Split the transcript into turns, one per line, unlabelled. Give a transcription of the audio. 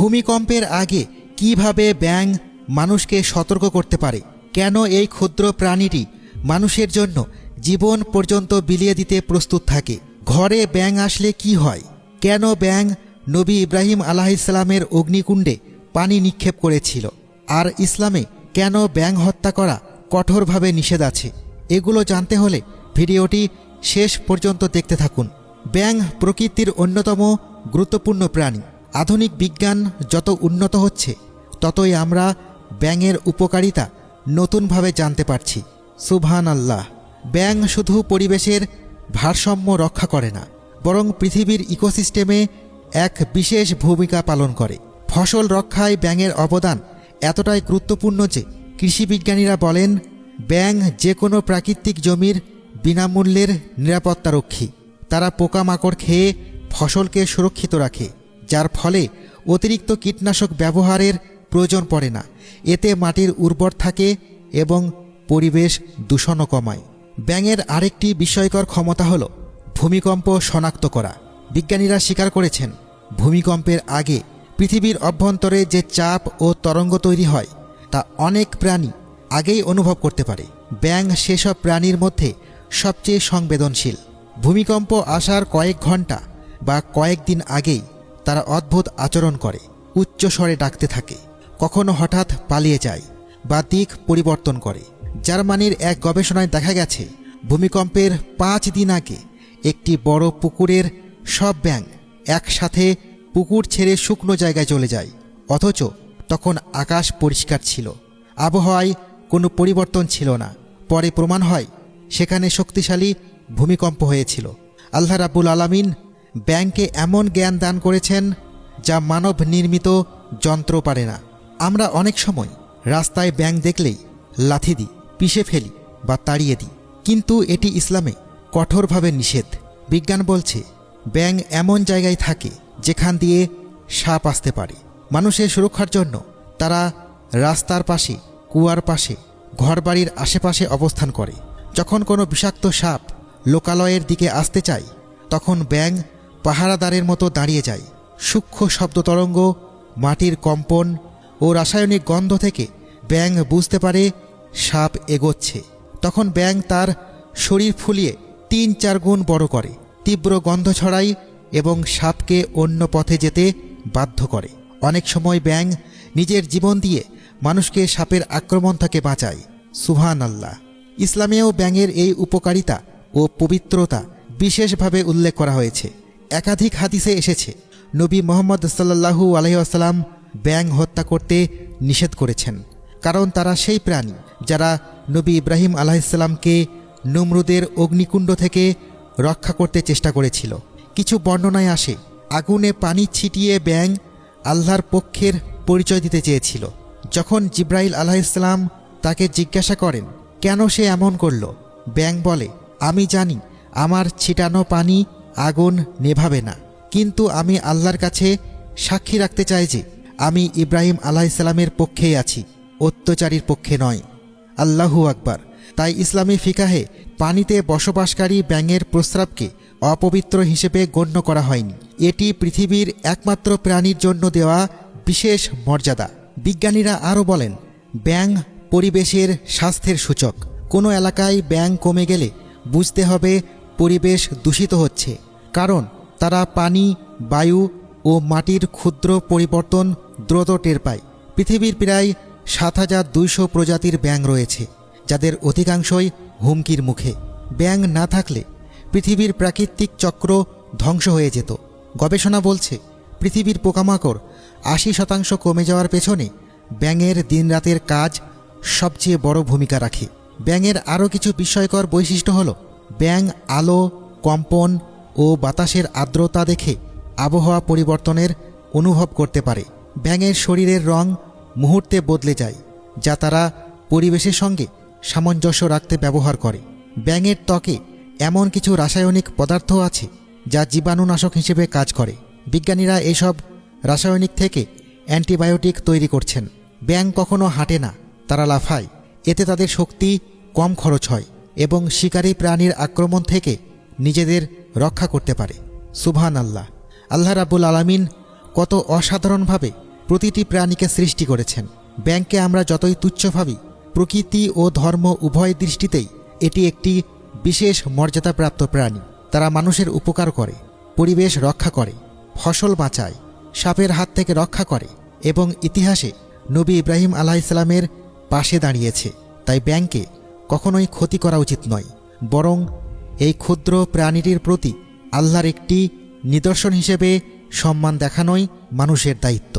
ভূমিকম্পের আগে কীভাবে ব্যাং মানুষকে সতর্ক করতে পারে? কেন এই ক্ষুদ্র প্রাণীটি মানুষের জন্য জীবন পর্যন্ত বিলিয়ে দিতে প্রস্তুত থাকে? ঘরে ব্যাং আসলে কি হয়? কেন ব্যাং নবী ইব্রাহিম আলাহ ইসলামের অগ্নিকুণ্ডে পানি নিক্ষেপ করেছিল? আর ইসলামে কেন ব্যাং হত্যা করা কঠোরভাবে নিষেধ আছে? এগুলো জানতে হলে ভিডিওটি শেষ পর্যন্ত দেখতে থাকুন। ব্যাং প্রকৃতির অন্যতম গুরুত্বপূর্ণ প্রাণী। আধুনিক বিজ্ঞান যত উন্নত হচ্ছে, ততই আমরা ব্যাঙের উপকারিতা নতুনভাবে জানতে পারছি। সুবহান আল্লাহ ব্যাং শুধু পরিবেশের ভারসাম্য রক্ষা করে না, বরং পৃথিবীর ইকোসিস্টেমে এক বিশেষ ভূমিকা পালন করে। ফসল রক্ষায় ব্যাঙের অবদান এতটাই গুরুত্বপূর্ণ যে কৃষিবিজ্ঞানীরা বলেন ব্যাং যে কোনো প্রাকৃতিক জমির বিনামূল্যের নিরাপত্তারক্ষী। তারা পোকামাকড় খেয়ে ফসলকে সুরক্ষিত রাখে। যার ফলে অতিরিক্ত কীটনাশক ব্যবহারের প্রয়োজন পড়ে না। এতে মাটির উর্বর থাকে এবং পরিবেশ দূষণও কমায়। ব্যাঙের আরেকটি বিস্ময়কর ক্ষমতা হল ভূমিকম্প শনাক্ত করা। বিজ্ঞানীরা স্বীকার করেছেন, ভূমিকম্পের আগে পৃথিবীর অভ্যন্তরে যে চাপ ও তরঙ্গ তৈরি হয়, তা অনেক প্রাণী আগেই অনুভব করতে পারে। ব্যাং সেসব প্রাণীর মধ্যে সবচেয়ে সংবেদনশীল। ভূমিকম্প আসার কয়েক ঘণ্টা বা কয়েকদিন আগেই তারা অদ্ভুত আচরণ করে, উচ্চ স্বরে ডাকতে থাকে, কখনো হঠাৎ পালিয়ে যায় বা দিক পরিবর্তন করে। জার্মানির এক গবেষণায় দেখা গেছে, ভূমিকম্পের পাঁচ দিন আগে একটি বড় পুকুরের সব ব্যাং একসাথে পুকুর ছেড়ে শুকনো জায়গায় চলে যায়, অথচ তখন আকাশ পরিষ্কার ছিল, আবহাওয়ায় কোনো পরিবর্তন ছিল না। পরে প্রমাণ হয়, সেখানে শক্তিশালী ভূমিকম্প হয়েছিল। আল্লাহ রাব্বুল আলামিন ব্যাংকে এমন জ্ঞান দান করেছেন যা মানব নির্মিত যন্ত্র পারে না। আমরা অনেক সময় রাস্তায় ব্যাংক দেখলেই লাথি দিই, পিষে ফেলি বা তাড়িয়ে দিই। কিন্তু এটি ইসলামে কঠোরভাবে নিষেধ। বিজ্ঞান বলছে ব্যাং এমন জায়গায় থাকে যেখান দিয়ে সাপ আসতে পারে। মানুষের সুরক্ষার জন্য তারা রাস্তার পাশে, কুয়ার পাশে, ঘরবাড়ির আশেপাশে অবস্থান করে। যখন কোনো বিষাক্ত সাপ লোকালয়ের দিকে আসতে চায়, তখন ব্যাং পাহারাদারের মতো দাঁড়িয়ে যায়। সূক্ষ্ম শব্দ তরঙ্গ মাটির কম্পন ও রাসায়নিক গন্ধ থেকে ব্যাং বুঝতে পারে সাপ এগোচ্ছে। তখন ব্যাং তার শরীর ফুলিয়ে তিন চার গুণ বড় করে, তীব্র গন্ধ ছড়ায় এবং সাপকে অন্য পথে যেতে বাধ্য করে। অনেক সময় ব্যাং নিজের জীবন দিয়ে মানুষকে সাপের আক্রমণ থেকে বাঁচায়। সুহান আল্লাহ ইসলামেও ব্যাঙের এই উপকারিতা ও পবিত্রতা বিশেষভাবে উল্লেখ করা হয়েছে। একাধিক হাদিসে এসেছে, নবী মোহাম্মদ সাল্লাহু আলহিহাসাল্লাম ব্যাং হত্যা করতে নিষেধ করেছেন। কারণ তারা সেই প্রাণী যারা নবী ইব্রাহিম আলাহিসাল্লামকে নমরুদের অগ্নিকুণ্ড থেকে রক্ষা করতে চেষ্টা করেছিল। কিছু বর্ণনায় আসে, আগুনে পানি ছিটিয়ে ব্যাং আল্লাহর পক্ষের পরিচয় দিতে চেয়েছিল। যখন জিব্রাইল আলাহিসাল্লাম তাকে জিজ্ঞাসা করেন, কেন সে এমন করল? ব্যাং বলে, আমি জানি, আমার ছিটানো পানি আগুন নেভাবে না। কিন্তু আমি আল্লাহর কাছে সাক্ষী রাখতে চাই যে, আমি ইব্রাহিম আলাহিসাল্লামের পক্ষেই আছি, অত্যাচারীর পক্ষে নয়। আল্লাহু আকবার। তাই ইসলামী ফিকাহে পানিতে বসবাসকারী ব্যাঙের প্রস্রাবকে অপবিত্র হিসেবে গণ্য করা হয়নি। এটি পৃথিবীর একমাত্র প্রাণীর জন্য দেওয়া বিশেষ মর্যাদা। বিজ্ঞানীরা আরও বলেন ব্যাং পরিবেশের স্বাস্থ্যের সূচক। কোনো এলাকায় ব্যাং কমে গেলে বুঝতে হবে পরিবেশ দূষিত হচ্ছে, কারণ তারা পানি, বায়ু ও মাটির ক্ষুদ্র পরিবর্তন দ্রুত টের পায়। পৃথিবীর প্রায় সাত হাজার দুইশো প্রজাতির ব্যাং রয়েছে, যাদের অধিকাংশই হুমকির মুখে। ব্যাং না থাকলে পৃথিবীর প্রাকৃতিক চক্র ধ্বংস হয়ে যেত। গবেষণা বলছে, পৃথিবীর পোকামাকড় আশি শতাংশ কমে যাওয়ার পেছনে ব্যাঙের দিনরাতের কাজ সবচেয়ে বড় ভূমিকা রাখে। ব্যাঙের আরও কিছু বিস্ময়কর বৈশিষ্ট্য হল ব্যাং আলো, কম্পন ও বাতাসের আর্দ্রতা দেখে আবহাওয়া পরিবর্তনের অনুভব করতে পারে। ব্যাঙের শরীরের রং মুহূর্তে বদলে যায়, যা তারা পরিবেশের সঙ্গে সামঞ্জস্য রাখতে ব্যবহার করে। ব্যাঙের ত্বকে এমন কিছু রাসায়নিক পদার্থ আছে, যা জীবাণুনাশক হিসেবে কাজ করে। বিজ্ঞানীরা এসব রাসায়নিক থেকে অ্যান্টিবায়োটিক তৈরি করছেন। ব্যাং কখনো হাঁটে না, তারা লাফায়। এতে তাদের শক্তি কম খরচ হয়। এবং শিকারী প্রাণীর আক্রমণ থেকে নিজেদের রক্ষা করতে পারে। সুবহান আল্লাহ আল্লাহ রাবুল আলামিন কত অসাধারণভাবে প্রতিটি প্রাণীকে সৃষ্টি করেছেন। ব্যাংকে আমরা যতই তুচ্ছ ভাবি, প্রকৃতি ও ধর্ম উভয় দৃষ্টিতেই এটি একটি বিশেষ মর্যাদাপ্রাপ্ত প্রাণী। তারা মানুষের উপকার করে, পরিবেশ রক্ষা করে, ফসল বাঁচায়, সাপের হাত থেকে রক্ষা করে এবং ইতিহাসে নবী ইব্রাহিম আলাহিসাল্লামের পাশে দাঁড়িয়েছে। তাই ব্যাংকে কখনোই ক্ষতি করা উচিত নয়, বরং এই ক্ষুদ্র প্রাণীটির প্রতি আল্লাহর একটি নিদর্শন হিসেবে সম্মান দেখানোই মানুষের দায়িত্ব।